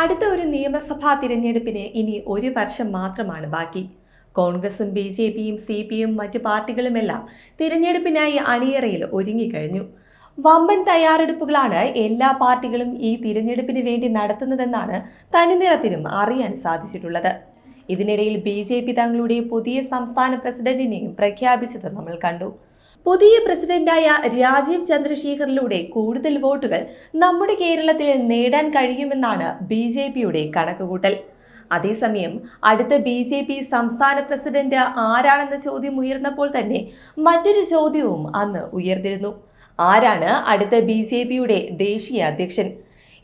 അടുത്ത ഒരു നിയമസഭാ തിരഞ്ഞെടുപ്പിന് ഇനി ഒരു വർഷം മാത്രമാണ് ബാക്കി. കോൺഗ്രസും ബി ജെ പിയും സി പി എം മറ്റ് പാർട്ടികളുമെല്ലാം തിരഞ്ഞെടുപ്പിനായി അണിയറയിൽ ഒരുങ്ങിക്കഴിഞ്ഞു. വമ്പൻ തയ്യാറെടുപ്പുകളാണ് എല്ലാ പാർട്ടികളും ഈ തിരഞ്ഞെടുപ്പിന് വേണ്ടി നടത്തുന്നതെന്നാണ് തനിനിറത്തിനും അറിയാൻ സാധിച്ചിട്ടുള്ളത്. ഇതിനിടയിൽ ബി ജെ പി തങ്ങളുടെ പുതിയ സംസ്ഥാന പ്രസിഡന്റിനെയും പ്രഖ്യാപിച്ചത് നമ്മൾ കണ്ടു. പുതിയ പ്രസിഡന്റായ രാജീവ് ചന്ദ്രശേഖറിലൂടെ കൂടുതൽ വോട്ടുകൾ നമ്മുടെ കേരളത്തിൽ നേടാൻ കഴിയുമെന്നാണ് ബി ജെ പിയുടെ കണക്കുകൂട്ടൽ. അതേസമയം അടുത്ത ബി ജെ പി സംസ്ഥാന പ്രസിഡന്റ് ആരാണെന്ന ചോദ്യം ഉയർന്നപ്പോൾ തന്നെ മറ്റൊരു ചോദ്യവും അന്ന് ഉയർന്നിരുന്നു. ആരാണ് അടുത്ത ബി ജെ പിയുടെ ദേശീയ അധ്യക്ഷൻ?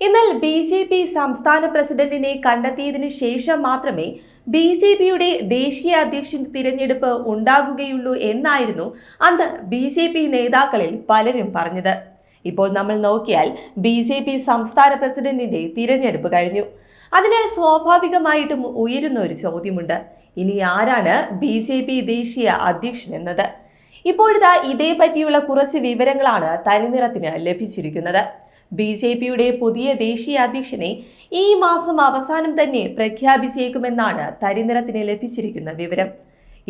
എന്നാൽ ബി ജെ പി സംസ്ഥാന പ്രസിഡന്റിനെ കണ്ടെത്തിയതിനു ശേഷം മാത്രമേ ബി ജെ പിയുടെ ദേശീയ അധ്യക്ഷൻ തിരഞ്ഞെടുപ്പ് ഉണ്ടാകുകയുള്ളൂ എന്നായിരുന്നു അന്ന് ബി ജെ പി നേതാക്കളിൽ പലരും പറഞ്ഞത്. ഇപ്പോൾ നമ്മൾ നോക്കിയാൽ ബി ജെ പി സംസ്ഥാന പ്രസിഡന്റിന്റെ തിരഞ്ഞെടുപ്പ് കഴിഞ്ഞു. അതിനാൽ സ്വാഭാവികമായിട്ടും ഉയരുന്ന ഒരു ചോദ്യമുണ്ട്. ഇനി ആരാണ് ബി ജെ പി ദേശീയ അധ്യക്ഷൻ എന്നത്? ഇപ്പോഴിതാ ഇതേ പറ്റിയുള്ള കുറച്ച് വിവരങ്ങളാണ് തനിനിറത്തിന് ലഭിച്ചിരിക്കുന്നത്. ബി ജെ പിയുടെ പുതിയ ദേശീയ അധ്യക്ഷനെ ഈ മാസം അവസാനം തന്നെ പ്രഖ്യാപിച്ചേക്കുമെന്നാണ് തരിനിറത്തിന് ലഭിച്ചിരിക്കുന്ന വിവരം.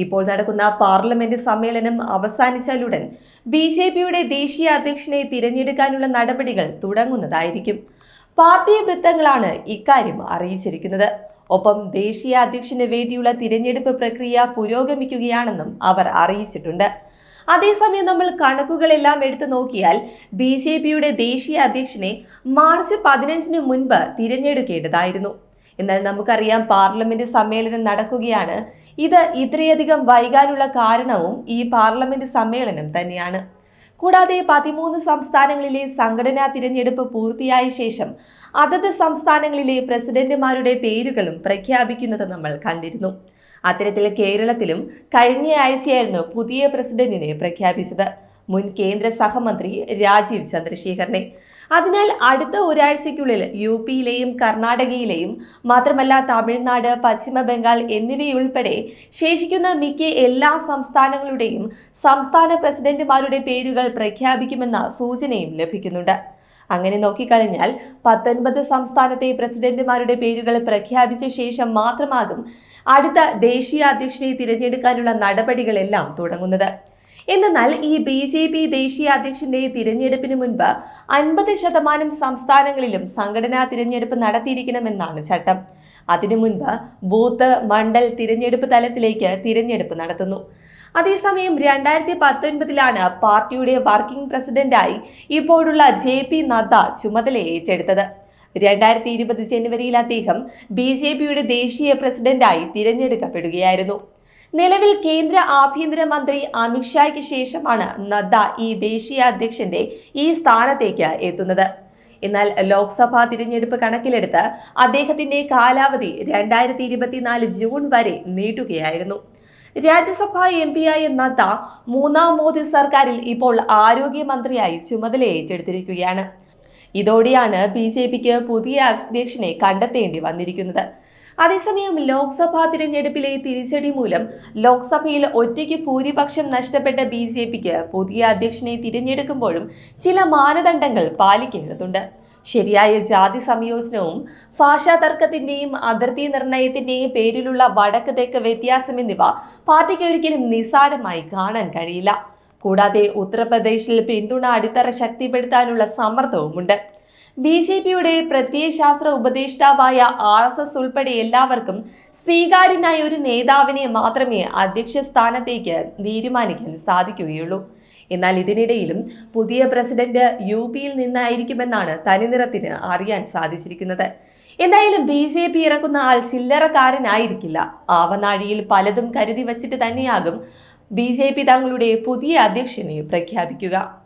ഇപ്പോൾ നടക്കുന്ന പാർലമെന്റ് സമ്മേളനം അവസാനിച്ചാലുടൻ ബി ജെ പിയുടെ ദേശീയ അധ്യക്ഷനെ തിരഞ്ഞെടുക്കാനുള്ള നടപടികൾ തുടങ്ങുന്നതായിരിക്കും. പാർട്ടി വൃത്തങ്ങളാണ് ഇക്കാര്യം അറിയിച്ചിരിക്കുന്നത്. ഒപ്പം ദേശീയ അധ്യക്ഷന് വേണ്ടിയുള്ള തിരഞ്ഞെടുപ്പ് പ്രക്രിയ പുരോഗമിക്കുകയാണെന്നും അവർ അറിയിച്ചിട്ടുണ്ട്. അതേസമയം നമ്മൾ കണക്കുകളെല്ലാം എടുത്തു നോക്കിയാൽ ബി ജെ പിയുടെ ദേശീയ അധ്യക്ഷനെ മാർച്ച് പതിനഞ്ചിന് മുൻപ് തിരഞ്ഞെടുക്കേണ്ടതായിരുന്നു. എന്നാൽ നമുക്കറിയാം പാർലമെന്റ് സമ്മേളനം നടക്കുകയാണ്. ഇത് ഇത്രയധികം വൈകാനുള്ള കാരണവും ഈ പാർലമെന്റ് സമ്മേളനം തന്നെയാണ്. കൂടാതെ പതിമൂന്ന് സംസ്ഥാനങ്ങളിലെ സംഘടനാ തിരഞ്ഞെടുപ്പ് പൂർത്തിയായ ശേഷം അതത് സംസ്ഥാനങ്ങളിലെ പ്രസിഡന്റുമാരുടെ പേരുകളും പ്രഖ്യാപിക്കുന്നത് നമ്മൾ കണ്ടിരുന്നു. അത്തരത്തിൽ കേരളത്തിലും കഴിഞ്ഞയാഴ്ചയായിരുന്നു പുതിയ പ്രസിഡന്റിനെ പ്രഖ്യാപിച്ചത്. മുൻ കേന്ദ്ര സഹമന്ത്രി രാജീവ് ചന്ദ്രശേഖറിനെ അതിനാൽ അടുത്ത ഒരാഴ്ചയ്ക്കുള്ളിൽ യു പിയിലെയും കർണാടകയിലെയും മാത്രമല്ല തമിഴ്നാട് പശ്ചിമ ബംഗാൾ എന്നിവയുൾപ്പെടെ ശേഷിക്കുന്ന മിക്ക എല്ലാ സംസ്ഥാനങ്ങളുടെയും സംസ്ഥാന പ്രസിഡന്റുമാരുടെ പേരുകൾ പ്രഖ്യാപിക്കുമെന്ന സൂചനയും ലഭിക്കുന്നുണ്ട്. അങ്ങനെ നോക്കിക്കഴിഞ്ഞാൽ പത്തൊൻപത് സംസ്ഥാനത്തെ പ്രസിഡന്റുമാരുടെ പേരുകൾ പ്രഖ്യാപിച്ച ശേഷം മാത്രമാകും അടുത്ത ദേശീയ അധ്യക്ഷനെ തിരഞ്ഞെടുക്കാനുള്ള നടപടികളെല്ലാം തുടങ്ങുന്നത്. എന്നാൽ ഈ ബി ജെ പി ദേശീയ അധ്യക്ഷന്റെ തിരഞ്ഞെടുപ്പിന് മുൻപ് അൻപത് ശതമാനം സംസ്ഥാനങ്ങളിലും സംഘടനാ തിരഞ്ഞെടുപ്പ് നടത്തിയിരിക്കണമെന്നാണ് ചട്ടം. അതിനു മുൻപ് ബൂത്ത് മണ്ഡൽ തിരഞ്ഞെടുപ്പ് തലത്തിലേക്ക് തിരഞ്ഞെടുപ്പ് നടത്തുന്നു. അതേസമയം രണ്ടായിരത്തി പത്തൊൻപതിലാണ് പാർട്ടിയുടെ വർക്കിംഗ് പ്രസിഡന്റായി ഇപ്പോഴുള്ള ജെ പി നദ്ദ ചുമതല ഏറ്റെടുത്തത്. രണ്ടായിരത്തി ഇരുപത് ജനുവരിയിൽ അദ്ദേഹം ബി ജെ പിയുടെ ദേശീയ പ്രസിഡന്റായി തിരഞ്ഞെടുക്കപ്പെടുകയായിരുന്നു. നിലവിൽ കേന്ദ്ര ആഭ്യന്തരമന്ത്രി അമിത്ഷായ്ക്ക് ശേഷമാണ് നദ്ദ ഈ ദേശീയ അധ്യക്ഷന്റെ ഈ സ്ഥാനത്തേക്ക് എത്തുന്നത്. എന്നാൽ ലോക്സഭാ തിരഞ്ഞെടുപ്പ് കണക്കിലെടുത്ത് അദ്ദേഹത്തിന്റെ കാലാവധി രണ്ടായിരത്തി ഇരുപത്തിനാല് ജൂൺ വരെ നീട്ടുകയായിരുന്നു. രാജ്യസഭാ എം പിയായ നദ്ദ മൂന്നാം മോദി സർക്കാരിൽ ഇപ്പോൾ ആരോഗ്യമന്ത്രിയായി ചുമതല ഏറ്റെടുത്തിരിക്കുകയാണ്. ഇതോടെയാണ് ബി ജെ പിക്ക് പുതിയ അധ്യക്ഷനെ കണ്ടെത്തേണ്ടി വന്നിരിക്കുന്നത്. അതേസമയം ലോക്സഭാ തിരഞ്ഞെടുപ്പിലെ തിരിച്ചടി മൂലം ലോക്സഭയിൽ ഒറ്റയ്ക്ക് ഭൂരിപക്ഷം നഷ്ടപ്പെട്ട ബി പുതിയ അധ്യക്ഷനെ തിരഞ്ഞെടുക്കുമ്പോഴും ചില മാനദണ്ഡങ്ങൾ പാലിക്കേണ്ടതുണ്ട്. ശരിയായ ജാതി സംയോജനവും ഭാഷാ തർക്കത്തിന്റെയും അതിർത്തി നിർണയത്തിന്റെയും പേരിലുള്ള വടക്ക് തെക്ക് വ്യത്യാസം എന്നിവ പാർട്ടിക്ക് ഒരിക്കലും നിസ്സാരമായി കാണാൻ കഴിയില്ല. കൂടാതെ ഉത്തർപ്രദേശിൽ പിന്തുണ അടിത്തറ ശക്തിപ്പെടുത്താനുള്ള സമ്മർദ്ദവുമുണ്ട്. ബി ജെ പിയുടെ പ്രത്യയശാസ്ത്ര ഉപദേഷ്ടാവായ ആർ എസ് എസ് ഉൾപ്പെടെ എല്ലാവർക്കും സ്വീകാര്യനായ ഒരു നേതാവിനെ മാത്രമേ അധ്യക്ഷ സ്ഥാനത്തേക്ക് തീരുമാനിക്കാൻ സാധിക്കുകയുള്ളൂ. എന്നാൽ ഇതിനിടയിലും പുതിയ പ്രസിഡന്റ് യു പിയിൽ നിന്നായിരിക്കുമെന്നാണ് തനിനിറത്തിന് അറിയാൻ സാധിച്ചിരിക്കുന്നത്. എന്തായാലും ബി ജെ പി ഇറക്കുന്ന ആൾ ചില്ലറക്കാരനായിരിക്കില്ല. ആവനാഴിയിൽ പലതും കരുതി വച്ചിട്ട് തന്നെയാകും ബി ജെ പി തങ്ങളുടെ പുതിയ അധ്യക്ഷനെ പ്രഖ്യാപിക്കുക.